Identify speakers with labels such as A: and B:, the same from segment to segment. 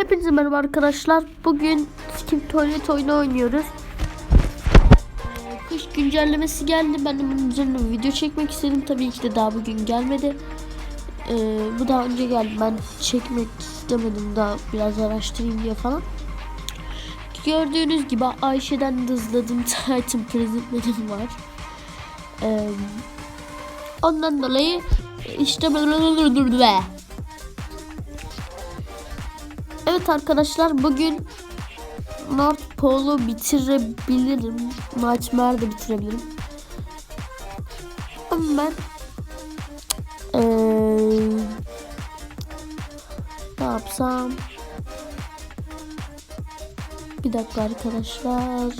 A: Hepinize merhaba arkadaşlar. Bugün Skin Toilet oyunu oynuyoruz. Ee, Kış güncellemesi geldi. Ben de bunun üzerine bir video çekmek istedim. Tabii ki de daha bugün gelmedi. Ee, bu daha önce geldi. Ben çekmek istemedim daha biraz araştırayım diye falan. Gördüğünüz gibi Ayşe'den de hızladığım Titan prezentlerim var. Ee, ondan dolayı işte böyle Evet arkadaşlar bugün North Pole'u bitirebilirim. Nightmare'ı da bitirebilirim. Ama ben eee, ne yapsam? Bir dakika arkadaşlar.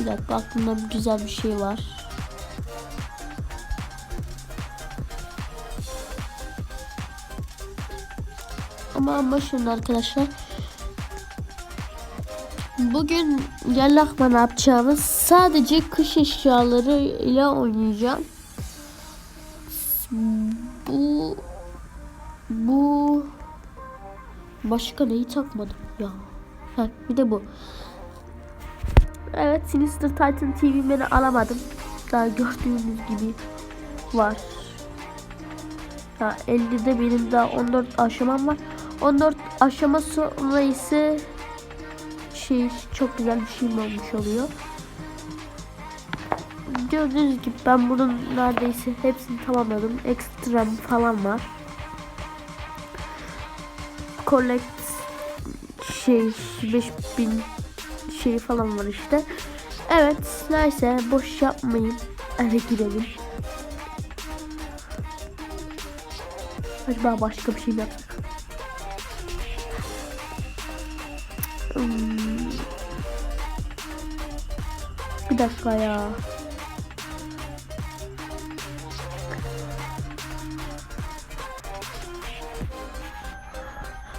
A: Bir dakika aklımda güzel bir şey var. Ama ama şimdi arkadaşlar. Bugün gel akma ne yapacağımız sadece kış eşyaları ile oynayacağım. Bu bu başka neyi takmadım ya. Ha, bir de bu. Evet Sinister Titan TV beni alamadım. Daha gördüğünüz gibi var. Ha 50'de benim daha 14 aşamam var. 14 aşama sonra ise şey çok güzel bir şey olmuş oluyor. Gördüğünüz gibi ben bunun neredeyse hepsini tamamladım. Ekstrem falan var. Collect şey 5000 şey falan var işte. Evet neyse boş yapmayın. Eve girelim. Acaba başka bir şey mi yapsak? Hmm. Bir dakika ya.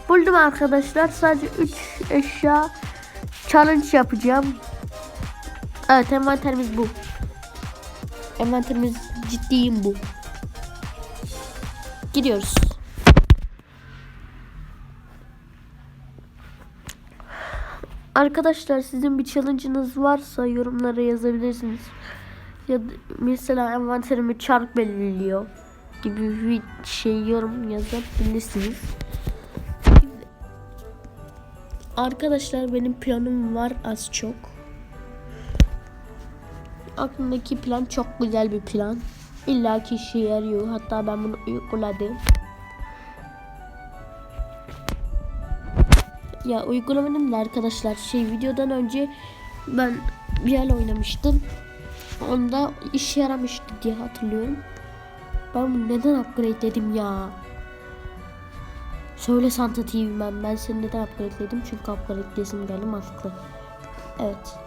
A: Buldum arkadaşlar. Sadece 3 eşya challenge yapacağım. Evet envanterimiz bu. Envanterimiz ciddiyim bu. Gidiyoruz. Arkadaşlar sizin bir challenge'ınız varsa yorumlara yazabilirsiniz. Ya mesela envanterimi çark belirliyor gibi bir şey yorum yazabilirsiniz. Arkadaşlar benim planım var az çok. Aklımdaki plan çok güzel bir plan. İlla ki işe yarıyor. Hatta ben bunu uyguladım. Ya uygulamadım da arkadaşlar şey videodan önce ben bir yer oynamıştım. Onda işe yaramıştı diye hatırlıyorum. Ben bunu neden upgrade dedim ya? Söyle Santa TV ben. Ben seni neden upgrade'ledim? Çünkü upgrade'lesim geldi mantıklı. Evet.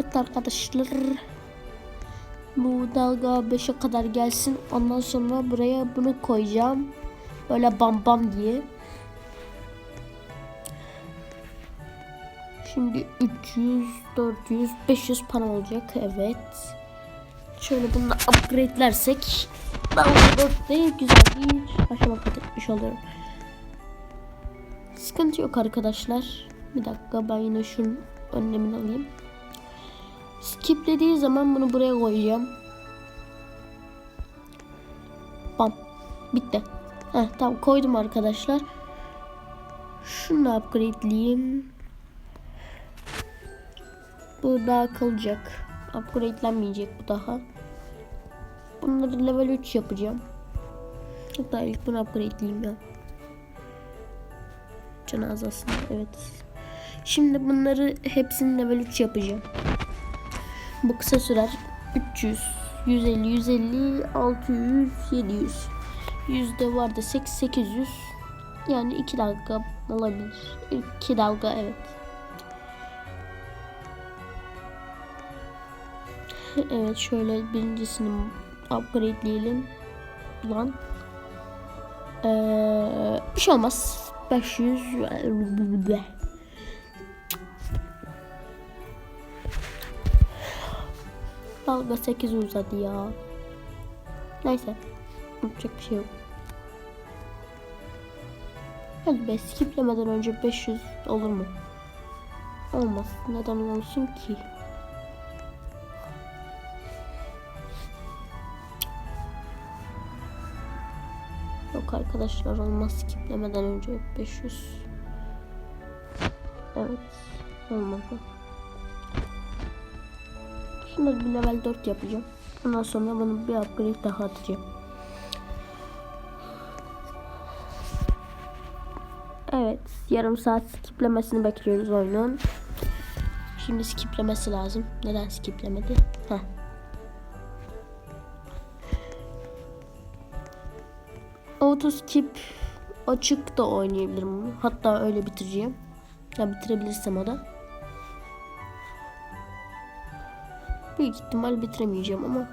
A: Evet arkadaşlar. Bu dalga 5'e kadar gelsin. Ondan sonra buraya bunu koyacağım. Böyle bam bam diye. Şimdi 300, 400, 500 para olacak. Evet. Şöyle bunu upgrade'lersek ben de güzel bir aşama kat etmiş oluyorum. Sıkıntı yok arkadaşlar. Bir dakika ben yine şunun önlemini alayım. Skiplediği zaman bunu buraya koyacağım. Bam. Bitti. Heh, tamam koydum arkadaşlar. Şunu upgrade'leyeyim. Bu daha kalacak. Upgrade'lenmeyecek bu daha. Bunları level 3 yapacağım. Hatta ilk bunu upgrade'leyeyim ya. Cenazesinde evet. Şimdi bunları hepsini level 3 yapacağım. Bu kısa sürer. 300, 150, 150, 600, 700. Yüzde var da 800. Yani 2 dakika olabilir. 2 dalga evet. Evet şöyle birincisini upgradeleyelim. Lan. Ee, bir şey olmaz. 500 Dalga 8 uzadı ya. Neyse. Yapacak bir şey yok. Hadi be skiplemeden önce 500 olur mu? Olmaz. Neden olsun ki? Arkadaşlar olmaz skiplemeden önce 500. Evet. Olmadı. Şunları bir level 4 yapacağım. Ondan sonra bunu bir upgrade daha atacağım. Evet. Yarım saat skiplemesini bekliyoruz oyunun. Şimdi skiplemesi lazım. Neden skiplemedi? Heh. Auto skip açık da oynayabilirim. Hatta öyle bitireceğim. Ya bitirebilirsem o da. Büyük ihtimal bitiremeyeceğim ama.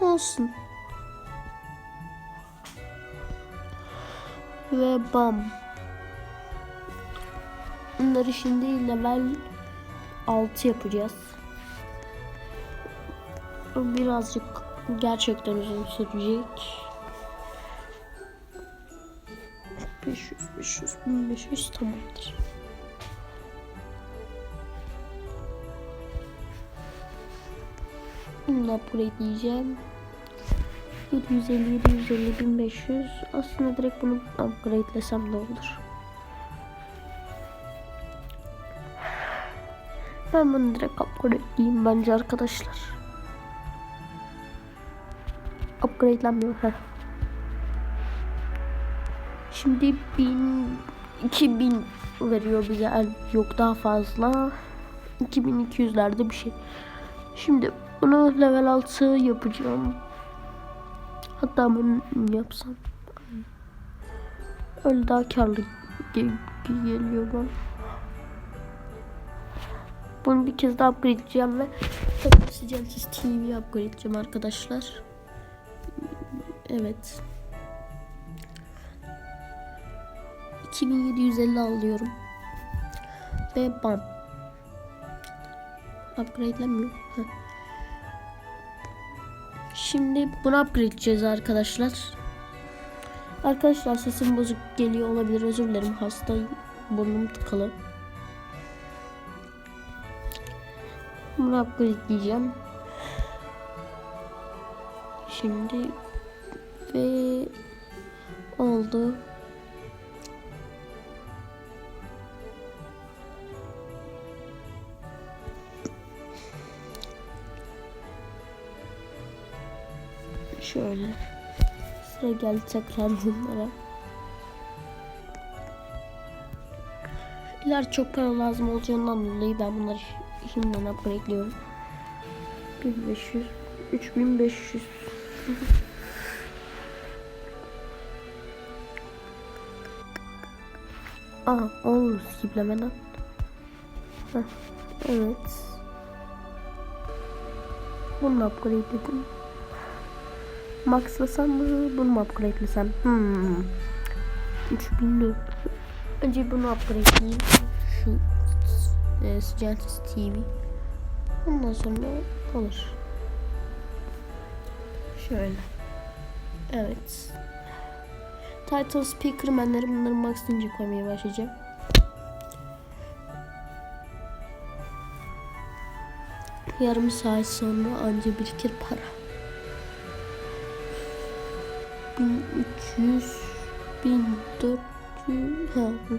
A: Olsun. Ve bam. Bunları şimdi level 6 yapacağız. Birazcık gerçekten uzun sürecek. 500, 500, 1500 tamamdır. Bunu da upgrade diyeceğim. 750, 750, 1500. Aslında direkt bunu upgradelesem de olur. Ben bunu direkt upgradeleyeyim bence arkadaşlar. Upgradelenmiyor. Heh. Şimdi 1000 2000 veriyor bize. Yani Yok daha fazla. 2200'lerde bir şey. Şimdi bunu level 6 yapacağım. Hatta bunu yapsam. Öyle daha karlı ge- ge- geliyor bana. Bunu bir kez daha upgrade edeceğim ve tabii Sicensiz TV upgrade edeceğim arkadaşlar. Evet. 2750 alıyorum. Ve bam. Upgrade'lenmiyor. Heh. Şimdi bunu upgrade edeceğiz arkadaşlar. Arkadaşlar sesim bozuk geliyor olabilir. Özür dilerim. Hastayım. Burnum tıkalı. Bunu upgrade diyeceğim. Şimdi ve oldu. Şöyle. Sıra geldi tekrar bunlara. İler çok para lazım olacağından dolayı ben bunları şimdiden upgrade'liyorum. 1500 3500 Aha olur skiplemeden. Heh, evet. Bunu upgrade'ledim. Maxlasam mı? Bunu mu upgradelesem? Hmm. 3000'li. Önce bunu upgradeleyeyim. Şu e, Scientist TV. Ondan sonra olur. Şöyle. Evet. Title Speakerman'ları bunları maxlayınca koymaya başlayacağım. Yarım saat sonra anca birikir para. 1300 1400 ha hı,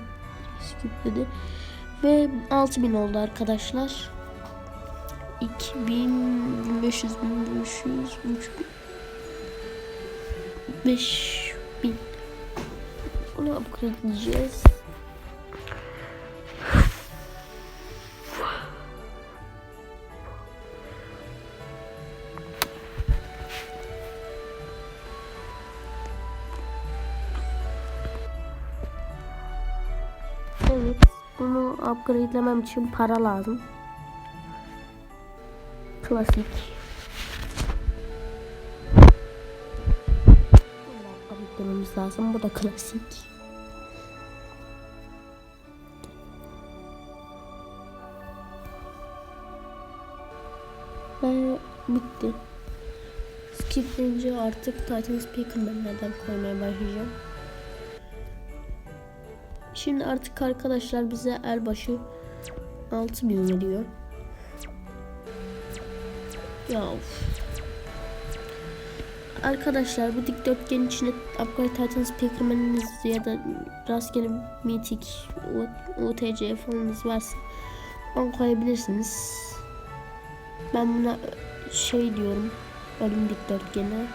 A: skipledi ve 6000 oldu arkadaşlar 2000 1500 1500 3000 5000 bunu upgrade edeceğiz Evet. Bunu upgradelemem için para lazım. Klasik. Bunu upgradelememiz lazım. Bu da klasik. Bitti. Skip deyince artık Titan Speaker'lardan koymaya başlayacağım. Şimdi artık arkadaşlar bize el başı 6000 veriyor. Ya of. Arkadaşlar bu dikdörtgenin içine Upgrade Titan Speakerman'ınız ya da rastgele Mythic, UTC falanınız varsa onu koyabilirsiniz. Ben buna şey diyorum. Ölüm dikdörtgeni.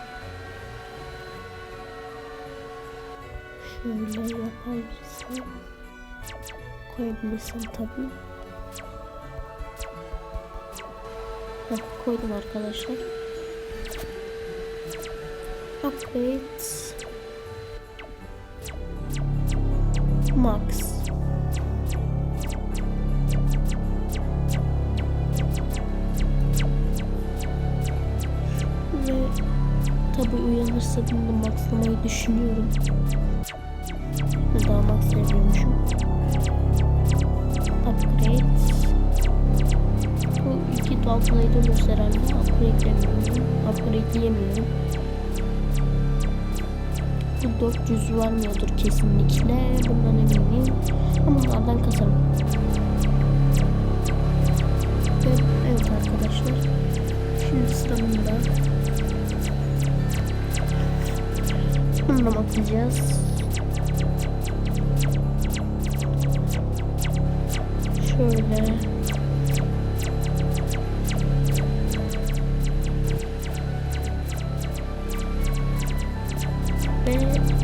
A: Şöyle yapabilirsem. Koyabilirsem tabii. Heh, koydum arkadaşlar. Upgrade. Max. Da maxlamayı düşünüyorum. Daha maxlayabiliyormuşum. Upgrade. Bu iki dalgalayı da herhalde. Upgradelemiyorum. Upgradeleyemiyorum. Bu 400 varmıyordur kesinlikle. Bundan eminim. Ama bunlardan kasarım. Ve evet arkadaşlar. Şimdi sıra bunda. Bununla bakacağız. Şöyle. Ve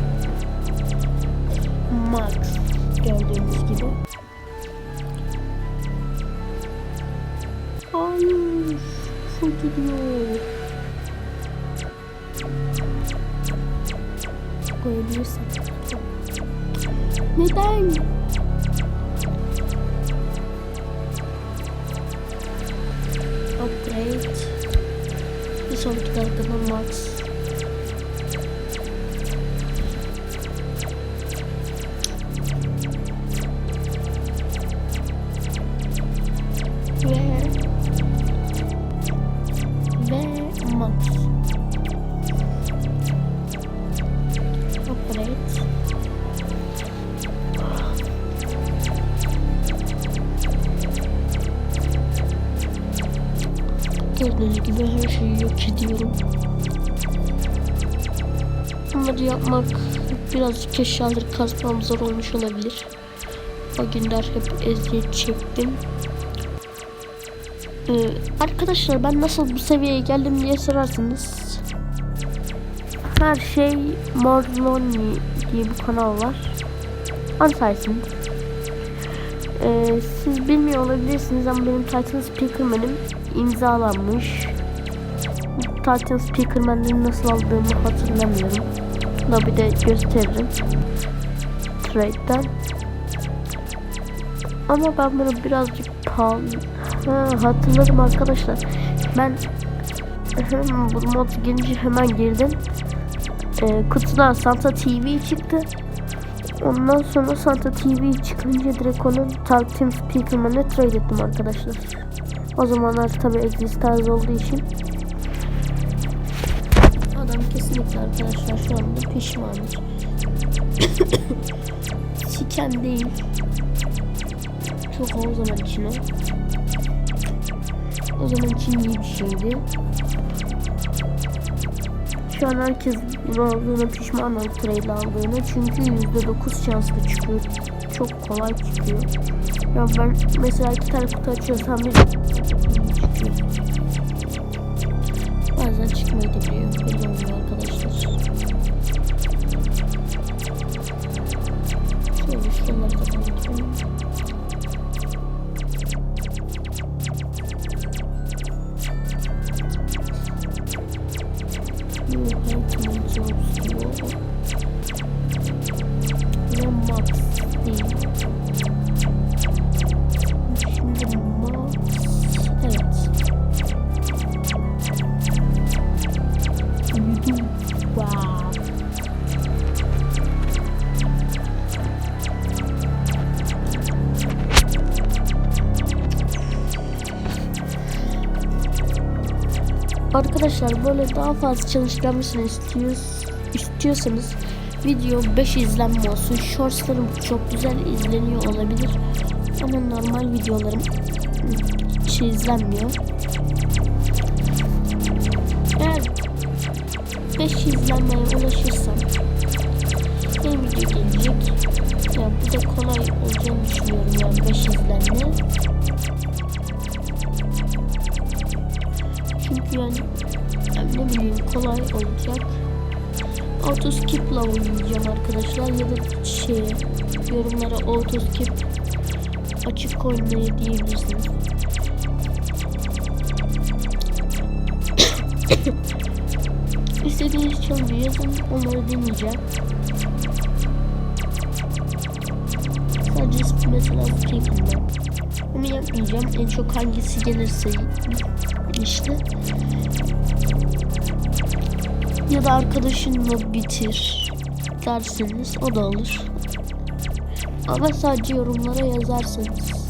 A: birazcık eşyaları kazmam zor olmuş olabilir. O günler hep eziyet çektim. Ee, arkadaşlar ben nasıl bu seviyeye geldim diye sorarsanız her şey Morloni diye bir kanal var. Sayesinde. Ee, siz bilmiyor olabilirsiniz ama benim Titan Speakerman'im imzalanmış. Titan Speakerman'ı nasıl aldığımı hatırlamıyorum. Lobby'de gösteririm. Trade'den. Ama ben bunu birazcık pahalı... Ha, hatırladım arkadaşlar. Ben bu mod gelince hemen girdim. Ee, kutudan Santa TV çıktı. Ondan sonra Santa TV çıkınca direkt onu Titan Speakerman'e trade ettim arkadaşlar. O zamanlar tabi Existence olduğu için adam kesinlikle arkadaşlar şu anda pişmandır. Siken değil. Çok o zaman için o. Zaman için iyi bir şeydi. Şu an herkes bunu aldığına pişman oldu trade aldığına. Çünkü %9 şanslı çıkıyor. Çok kolay çıkıyor. Ya ben mesela iki tane kutu açıyorsam bir Mm-hmm. Arkadaşlar böyle daha fazla gelmesini istiyoruz, istiyorsanız video 5 izlenme olsun. Shortslarım çok güzel izleniyor olabilir. Ama normal videolarım hiç izlenmiyor. Eğer 5 izlenmeye ulaşırsam benim video gelecek. Ya bu da kolay olacağını düşünüyorum yani 5 izlenme. Çünkü yani, kolay olacak. Auto skip'la oynayacağım arkadaşlar ya da şey yorumlara auto skip açık oynayı diyebilirsiniz. İstediğiniz challenge yazın onları deneyeceğim. Sadece mesela Sprinkle'da. Onu yapmayacağım. En çok hangisi gelirse işte. Ya da arkadaşınla bitir derseniz o da olur. Ama sadece yorumlara yazarsanız.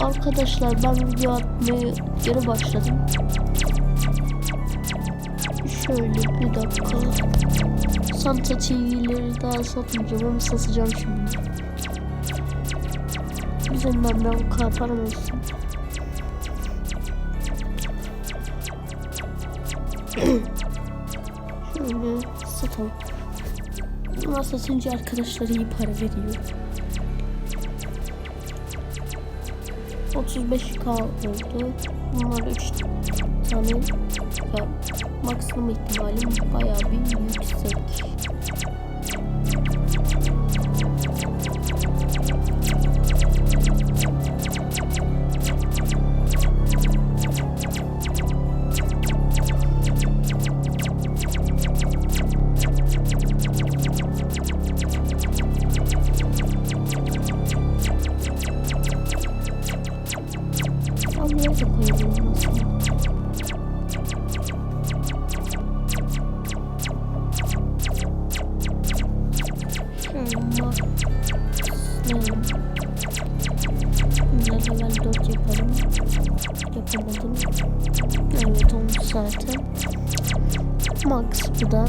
A: Arkadaşlar ben video atmaya geri başladım. Şöyle bir dakika. Santa TV'leri daha satmayacağım ama satacağım şimdi. Üzerinden ben bu kadar param olsun. Satınca arkadaşlar iyi para veriyor. 35k oldu. Bunlar 3 tane ya, maksimum ihtimalim bayağı bir yüksek. Bunları level 4 yapalım. Yapamadım. Evet olmuş zaten. Max bu da.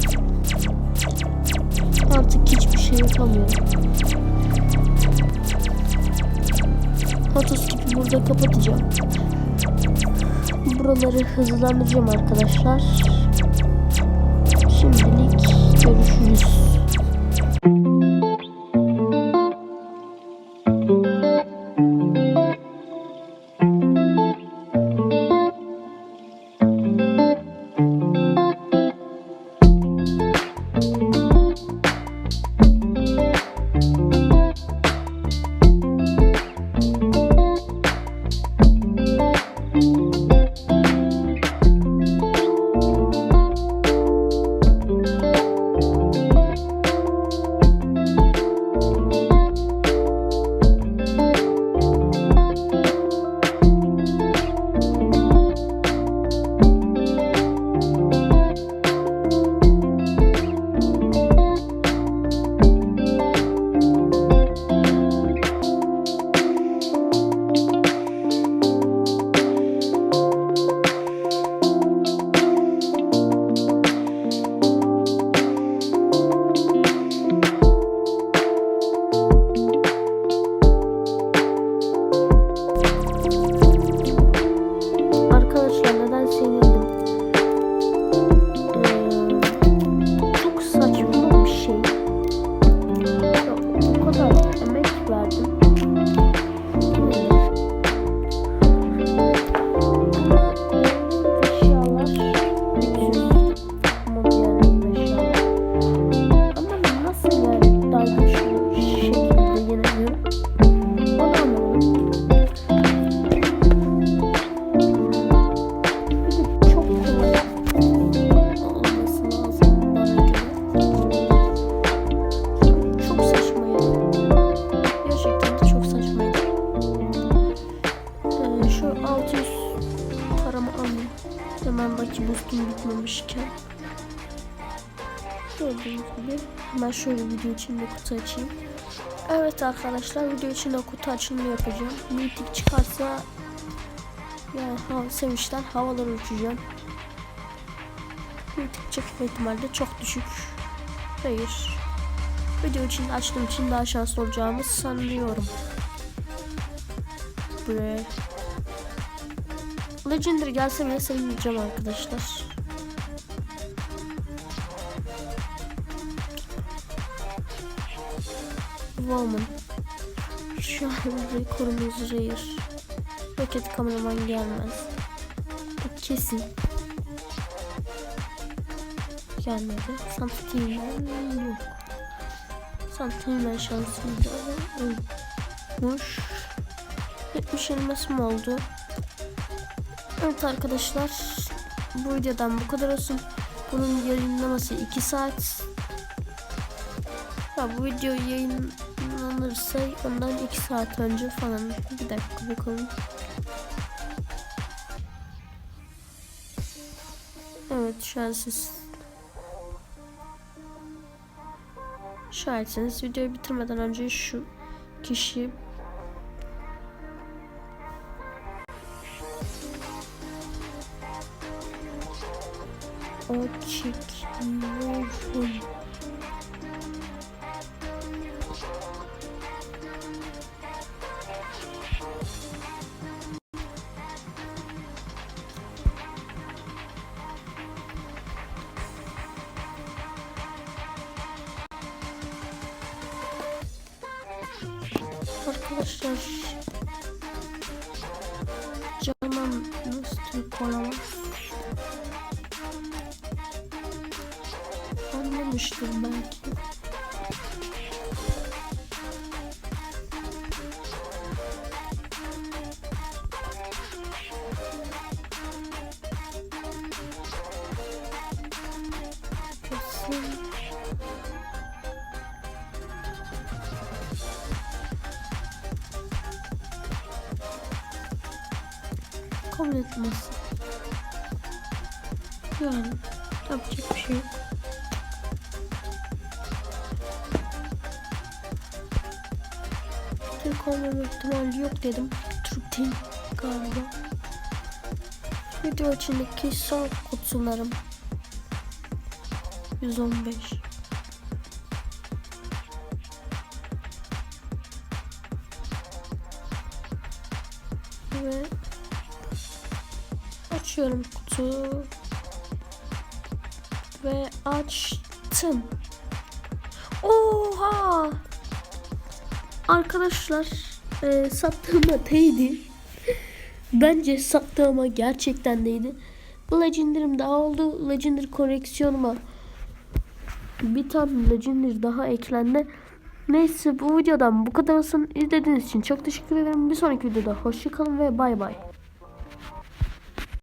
A: Artık hiçbir şey yapamıyorum. Otoskipi burada kapatacağım. Buraları hızlandıracağım arkadaşlar. Şimdilik Gördüğünüz gibi hemen şöyle video içinde kutu açayım. Evet arkadaşlar video içinde kutu açılımı yapacağım. Mythic çıkarsa Yani ha, sevinçten havalara uçacağım. Tık çıkma ihtimali de çok düşük. Hayır. Video için açtığım için daha şanslı olacağımı sanıyorum. Bre. Legendary gelse bile sevineceğim arkadaşlar. Woman. Şu an rekorumuz rare. Roket kameraman gelmez. Bu kesin. Gelmedi. Santimen yok. Santimen şansıydı. Olmuş. 70 elmas mı oldu? Evet arkadaşlar. Bu videodan bu kadar olsun. Bunun yayınlaması 2 saat. Ya bu video yayınlanırsa ondan 2 saat önce falan. Bir dakika bakalım. Evet şu an. Videoyu bitirmeden önce şu kişi o çekiyorum. Anlamıştır belki dedim. Türk değil galiba. Video içindeki son kutularım. 115. Ve Açıyorum kutu. Ve açtım. Oha! Arkadaşlar e, sattığıma değdi. Bence sattığıma gerçekten değdi. Bu Legendary'm daha oldu. Legendary koleksiyonuma bir tane Legendary daha eklendi. Neyse bu videodan bu kadar olsun. İzlediğiniz için çok teşekkür ederim. Bir sonraki videoda hoşçakalın ve bay bay.